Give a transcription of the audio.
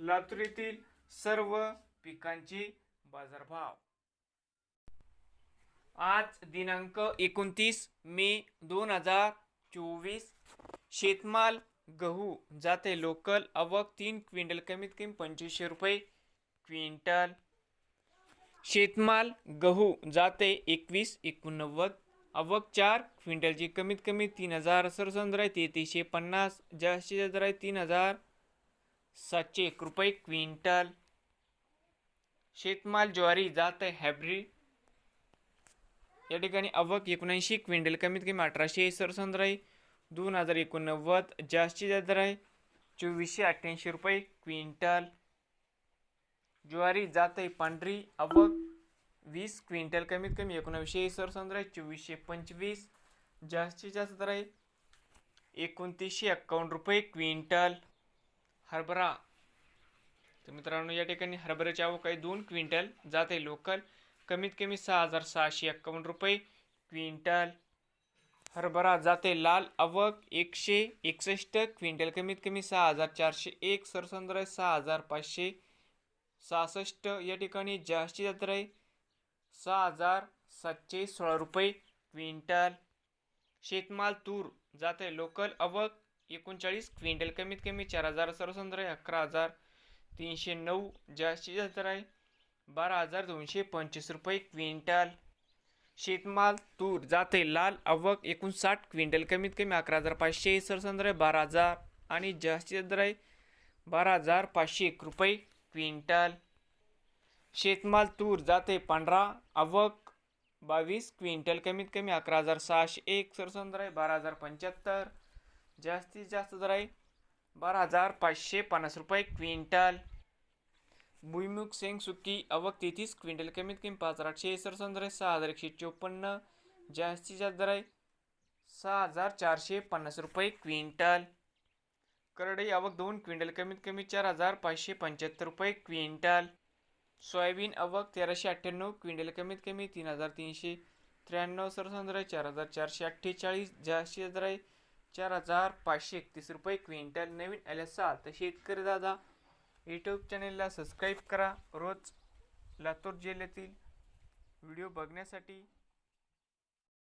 लातूर येथील सर्व पिकांचे बाजारभाव. आज दिनांक एकोणतीस मे दोन हजार चोवीस. शेतमाल गहू जाते लोकल आवक तीन क्विंटल कमीत कमी पंचवीसशे रुपये क्विंटल. शेतमाल गहू जाते एकवीस एकोणनव्वद आवक चार क्विंटलची कमीत कमी तीन हजार सरसंद्राय तेहतीसशे पन्नास जास्तीत जास्त राय तीन हजार सातशे एक रुपये क्विंटल शेतमाल ज्वारी जात आहे हॅब्री या ठिकाणी अवक एकोणऐंशी क्विंटल कमीत कमी अठराशे सरसंद आहे. दोन हजार एकोणनव्वद जास्तीत जास्त आहे. चोवीसशे अठ्ठ्याऐंशी रुपये क्विंटल. ज्वारी जात आहे पांढरी अवक वीस क्विंटल कमीत कमी एकोणावीसशे सरसंद्र आहे. चोवीसशे पंचवीस जास्तीत जास्त दर आहे. एकोणतीसशे एक्कावन्न रुपये क्विंटल. हरभरा. तर मित्रांनो या ठिकाणी हरभऱ्याची आवक आहे दोन क्विंटल जात आहे लोकल. कमीत कमी सहा हजार सहाशे एक्कावन्न रुपये क्विंटल. हरभरा जाते लाल आवक एकशे एकसष्ट क्विंटल कमीत कमी सहा हजार चारशे एक सरसंद्र आहे सहा हजार पाचशे सहासष्ट. या ठिकाणी जास्ती जात्र आहे सहा हजार सातशे सोळा रुपये क्विंटल. शेतमाल तूर जाते लोकल आवक एकोणचाळीस क्विंटल कमीत कमी चार हजार सर्वसंद्र आहे अकरा हजार तीनशे नऊ जास्तीत जास्त आहे बारा हजार दोनशे पंचवीस रुपये क्विंटल. शेतमाल तूर जाते लाल आवक एकोणसाठ क्विंटल कमीत कमी अकरा हजार पाचशे सरसंद्र आहे बारा हजार आणि जास्तीत जास्त आहे बारा हजार पाचशे एक रुपये क्विंटल. शेतमाल तूर जाते पांढरा आवक बावीस क्विंटल कमीत कमी अकरा हजार सहाशे एक सरसंद्र आहे बारा हजार पंच्याहत्तर जास्तीत जास्त दर आहे बारा हजार पाचशे पन्नास रुपये क्विंटल. भुईमुग शेंग सुकी अवक तेहतीस क्विंटल कमीत कमी पाच हजार आठशे सरसंद्र आहे सहा हजार एकशे चोपन्न. जास्तीत जास्त दर आहे सहा हजार चारशे पन्नास रुपये क्विंटल. करडई आवक दोन क्विंटल कमीत कमी चार हजार पाचशे पंच्याहत्तर रुपये क्विंटल. सोयाबीन आवक तेराशे अठ्ठ्याण्णव क्विंटल कमीत कमी तीन हजार तीनशे त्र्याण्णव सरसंद्र चार हजार चारशे अठ्ठेचाळीस. जास्तीत दर आहे चार हजार पाचशे एकतीस रुपये क्विंटल नवीन आले असाल तर शेतकरी दादा यूट्यूब चॅनेलला सबस्क्राईब करा. रोज लातूर जिल्ह्यातील व्हिडिओ बघण्यासाठी